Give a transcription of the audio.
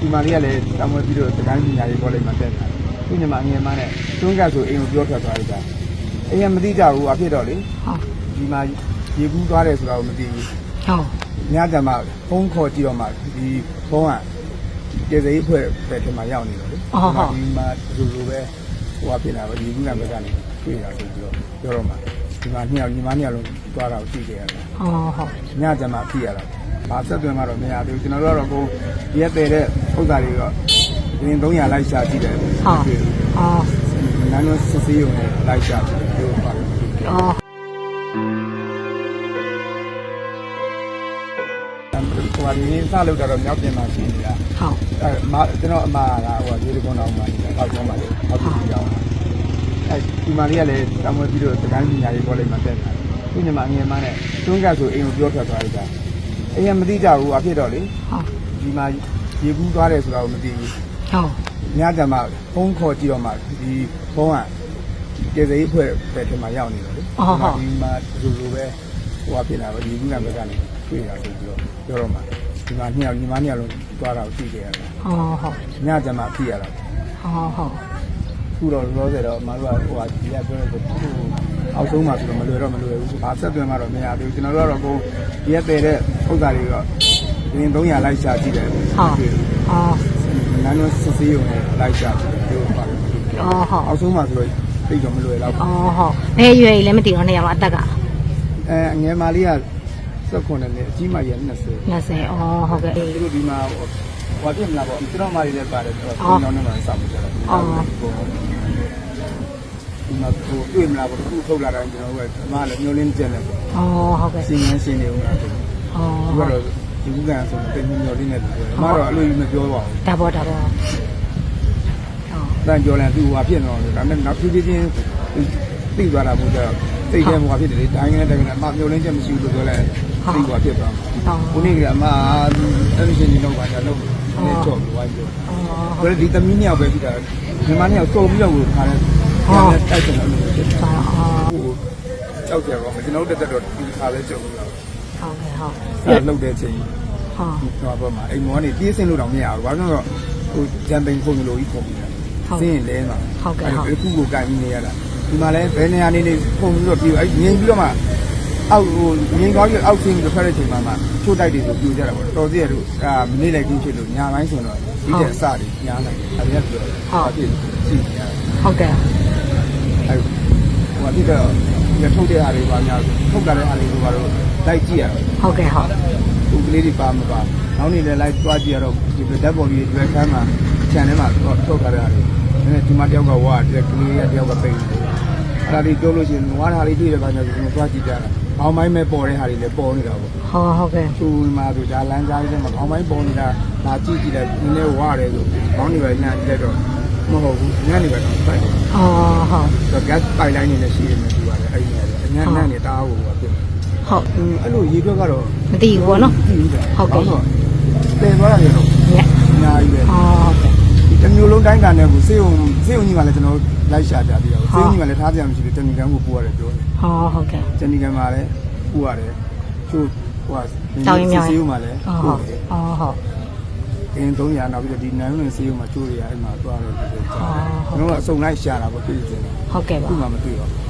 ဒီမာလေးကလည်းတောင်ဝဲပြီးတော့စကိုင်းပညာရေးကောလိပ်မှာတက်တာသူညီမအငယ်မနဲ့တွန်းကဆိုအိမ်ကိုပြောထွက်သွားလိုက်တာအိမ်ကမသိကြဘူးအဖြစ်တော့လေဟုတ်ဒီမှာရေဘူးသွားတယ်ဆိုတာကိုမသိဘူးဟုတ်ညကြမှာဖုန်းခေါ်ကြည့်တော့မှဒီဖုန်းကကျေစိတ်ဖွဲ့ပဲထင်မှရောက်နေတော့လေဒီမှာလူလူပဲဟိုအဖြစ်လာပဲဒီကူကဘက်ကနေတွေ့တာဆိုပြီးတော့ပြောတော့မှဒီမှာနှစ်ယောက်ညီမနှစ်ယောက်လုံးသွားတာကိုကြည့်ကြရတာဟုတ်ဟုတ်ညကြမှာပြရတာဘာဆက်သွင်းမှတော့မရသေးဘူးကျွန်တော်တို့ကတော့ကိုရက်တဲ့တဲ့ ဥစ္စာတွေတော့ရင်300လိုက်ရှာကြည့်တယ်ဟုတ်အော်နန်းတို့စစ်စေးရုံနဲ့လိုက်ရှာကြည့်တယ်ပြောပါတယ်အော်ဟိုကဒီနေ့စလုပ်တာတော့မြောက်ပြင်မှာရှိနေတာဟုတ်အဲမကျွန်တော်အမကဟိုရေဒီကွန်တော်မှာနေတာအောက်ကျောင်းမှာလေအောက်ကျောင်းရောက်အဲဒီမာလေးကလည်းတမွေပြီးတော့စကိုင်းပညာရေးကောလိပ်မှာတက်တာသူညီမအငယ်မနဲ့တွန်းကဆိုအိမ်ကိုပြောထွက်သွားလိုက်တာအိမ်ကမသိကြဘူးအဖြစ်တော့လေဟုတ်ဒီမှာ ရေဘူးသွားတယ်ဆိုတာကိုမသိဘူးဟုတ်ညကြမှာဖုန်းခေါ်ကြည့်တော့မှဒီဖုန်းကကျေစိတ်ဖွဲ့ပဲထင်မှရောက်နေတော့လေဒီမှာလူလူပဲဟိုအဖြစ်လာပဲဒီကူကဘက်ကနေတွေ့တာဆိုပြီးတော့ပြောတော့မှဒီမှာနှစ်ယောက်ညီမနှစ်ယောက်လုံးသွားတာကိုကြည့်ကြရတာဟုတ်ဟုတ်ညကြမှာပြရတာဟုတ်ဟုတ်ခုတော့လောဆယ်တော့မတို့ကဟိုဟာဒီကပြောလို့အောက်ဆုံးမှာဆိုတော့မလွယ်တော့မလွယ်ဘူးဘာဆက်သွင်းမှတော့မရသေးဘူးကျွန်တော်တို့ကတော့ကိုဒီရက်တဲ့တဲ့ဥစ္စာတွေတော့ ရင်300လိုက်ရှာကြည့်တယ်ဟုတ်အော်နန်းတို့စစ်စေးရုံနဲ့လိုက်ရှာကြည့်တယ်ပြောပါတယ်အော်ဟုတ်အောက်ဆုံးမှာဆိုတော့သိတော့မလွယ်တော့ဘူးအော်ဟုတ်ဘယ်ရွယ်လဲမသိတော့နေရာမှာအသက်ကအဲအငယ်မလေးကစက်ခွန်နဲ့အကြီးမကြီး20 20အော်ဟုတ်ကဲ့အေးသူတို့ဒီမှာဟိုပြမလားပေါ့ကျွန်တော်မလေးလည်းပါတယ်တော့ကိုင်းအောင်နဲ့မှစောင့်ကြတယ်ဒီမှာကိုတွေ့မလားပေါ့ခုထုတ်လာတိုင်းကျွန်တော်ကမလည်းမျိုးလင်းကျက်နေပေါ့အော်ဟုတ်ကဲ့စင်ရင်းစင်နေဦးလားဆိုအော်သူဟုတ်က တော့ဒီကူကန်ဆိုတော့တင်မျိုးလေးနဲ့ပြောတယ်မတော့အဲ့လိုကြီးမပြောပါဘူးဒါပေါ်ဒါပေါ်အော်တန်ကြော်လန်သူဟာဖြစ်တော့တယ်ဒါနဲ့နောက်ဖြည်းဖြည်းချင်းသိသွားတာမျိုးကြတော့သိတယ်ဟိုဟာဖြစ်တယ်လေတိုင်းနဲ့တိုင်းနဲ့အမမျိုးလင်းချက်မရှိဘူးလို့ပြောလိုက်သိသွားဖြစ်သွားမှာအော်ခုနေ့ကအမအဲ့ဒီရှင်ဒီတော့ပါကြတော့နေချော့ပြီးဝိုင်းပြောအော်ဘယ်ဒီသမီးနှစ်ယောက်ပဲဖြစ်တာညီမနှစ်ယောက်စုံပြီးတော့ကိုခါတယ်တိုက်တယ်လို့ဖြစ်တယ်အော်အော်ဟိုကြောက်ကြပါမယ်ကျွန်တော်တက်တက်တော့ဒီခါလဲကြုံပြီးတော့ဟုတ်ကဲ့ဟုတ်ဆက်လုပ်တဲ့ချိန် ဟုတ်ဟိုဘက်မှာအိမ်မောကနေပြေးစင်းလို့တော့မရဘူးဘာလို့လဲဆိုတော့ဟိုဂျမ်ပိန်ခုံလို့ကြီးခုံနေတာစင်းရင်လဲမှာအခုကိုကင်နေရတာဒီမှာလဲဘယ်နေရာနေနေခုံပြီးတော့ပြေးအဲ့ငင်းပြီးတော့မှအောက်ဟိုငင်းကောင်းကြီးအောက်ဆင်းပြီးတော့ဖက်တဲ့ချိန်မှာမှချိုးတိုက်တွေဆိုပြိုကြတာပေါ့တော်သေးရလို့အာမနေလိုက်ချင်းဖြစ်လို့ညာပိုင်းဆိုတော့ဒီတဲ့အစတွေညားလိုက်တယ်အဲ့ဒါကပြောတယ်ဖြစ်စီညာဟုတ်ကဲ့အဲဟိုအဖြစ်တော့ ရထုတ်တဲ့အားတွေပါများထုတ်ကြတဲ့အားတွေကိုပါတော့လိုက်ကြည့်ရတော့ဟုတ်ကဲ့ဟုတ်သူကလေးတွေပါမပါနောက်နေလည်းလိုက်တွားကြည့်ရတော့ဒီဓာတ်ပေါ်ကြီးတွေခမ်းမှာခြံထဲမှာထုတ်ကြတဲ့အားတွေနည်းနည်းဒီမှာတယောက်ကဝါတဲ့ကလေးကတယောက်ကပိန်တယ်အဲ့ဒါလေးပြောလို့ရှိရင်ဝါထားလေးတွေ့ရပါညာဆိုကျွန်တော်တွားကြည့်ကြတာဘောင်းမိုင်းမဲ့ပေါ်တဲ့ဟာတွေလည်းပေါ်နေတာပေါ့ဟုတ်ဟုတ်ကဲ့သူမှာဆိုဒါလမ်းကြားကြီးထဲမှာဘောင်းမိုင်းပေါ်နေတာဒါကြည့်ကြည့်လိုက်နည်းနည်းဝါတယ်ဆိုဘောင်းတွေပဲညာကြည့်လိုက်တော့မဟုတ်ဘူးညနေပဲတော့ပိုက်တယ်အော်ဟုတ်တော့ gas pipeline နေလည်းရှိနေတယ်သူကလည်း အဲ့ဒီနေရာအញ្ញမ်းနဲ့နေတားဖို့ကဖြစ်တယ်ဟုတ်။အဲ့လိုရေတွက်ကတော့မသိဘူးပေါ့နော်ကြည့်ပြီးတာဟုတ်ကဲ့တည်သွားရတယ်တော့ညက်အများကြီးပဲအော်ဟုတ်ကဲ့ဒီတစ်မျိုးလုံးတိုင်းတာနဲ့ကိုစေုံစေုံကြီးကလည်းကျွန်တော်လိုက်ရှာကြပြီးတော့စေုံကြီးကလည်းထားပြမရှိဘူးတဏီကံကိုပို့ရတယ်ပြောတယ်ဟောဟုတ်ကဲ့။တဏီကံမှာလည်းပို့ရတယ်ချို့ဟိုကတောင်းရင်မြောင်းရင်စေုံမှာလည်းအော်ပို့ဟုတ်တယ်အော်ဟုတ်။အင်း300နောက်ပြီးတော့ဒီနန်းဝင်စေုံမှာချို့ရအဲ့မှာသွားတယ်ပြောတယ်အော်။ကျွန်တော်ကအစုံလိုက်ရှာတာပေါ့ပြည်စင်ဟုတ်ကဲ့ပါခုမှမတွေ့တော့ဟ